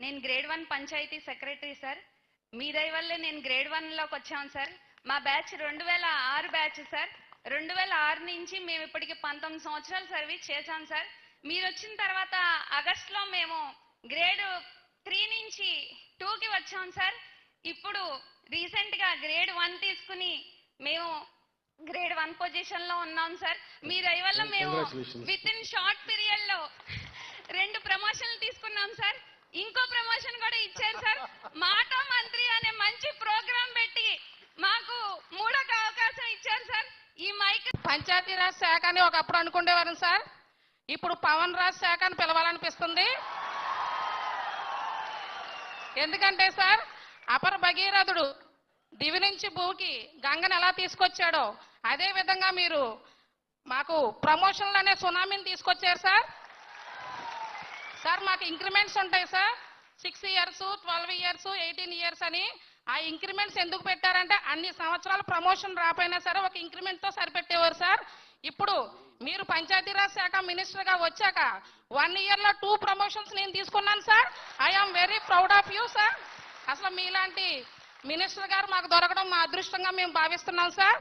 నేను grade one panchayati secretary sir మీ దయ వల్లే నేను గ్రేడ్ వన్లోకి వచ్చాను సార్ మా బ్యాచ్ రెండు వేల ఆరు బ్యాచ్ సార్ రెండు వేల ఆరు నుంచి మేము ఇప్పటికి పంతొమ్మిది సంవత్సరాలు సర్వీస్ చేశాం సార్ మీరు వచ్చిన తర్వాత ఆగస్టులో మేము గ్రేడ్ త్రీ నుంచి టూకి వచ్చాం సార్ ఇప్పుడు రీసెంట్గా గ్రేడ్ వన్ తీసుకుని మేము గ్రేడ్ వన్ పొజిషన్లో ఉన్నాం సార్ మీ దయ వల్ల మేము. విత్ ఇన్ షార్ట్ పీరియడ్లో రెండు ప్రమోషన్లు తీసుకున్నాం సార్ ఇంకో ప్రమోషన్ కూడా ఇచ్చారు సార్. మాట మంత్రి అనే మంచి ప్రోగ్రాం పెట్టి మాకు మూడొక అవకాశం ఇచ్చారు సార్. ఈ మైక్ పంచాయతీరాజ్ శాఖ అని ఒకప్పుడు అనుకునేవారు సార్. ఇప్పుడు పవన్ రాజ్ శాఖ అని పిలవాలనిపిస్తుంది. ఎందుకంటే సార్ అపర భగీరథుడు దివి నుంచి భూకి గంగను ఎలా తీసుకొచ్చాడో అదే విధంగా మీరు మాకు ప్రమోషన్లు అనే సునామీని తీసుకొచ్చారు సార్. సార్ మాకు ఇంక్రిమెంట్స్ ఉంటాయి sir. Six years twelve years eighteen years అని. ఆ ఇంక్రిమెంట్స్ ఎందుకు పెట్టారంటే అన్ని సంవత్సరాలు ప్రమోషన్ రాపోయినా సరే ఒక ఇంక్రిమెంట్తో సరిపెట్టేవారు సార్. ఇప్పుడు మీరు పంచాయతీరాజ్ శాఖ మినిస్టర్గా వచ్చాక వన్ ఇయర్లో టూ ప్రమోషన్స్ నేను తీసుకున్నాను sir. I am very proud of you sir అసలు మీలాంటి మినిస్టర్ గారు మాకు దొరకడం మా అదృష్టంగా మేము భావిస్తున్నాం సార్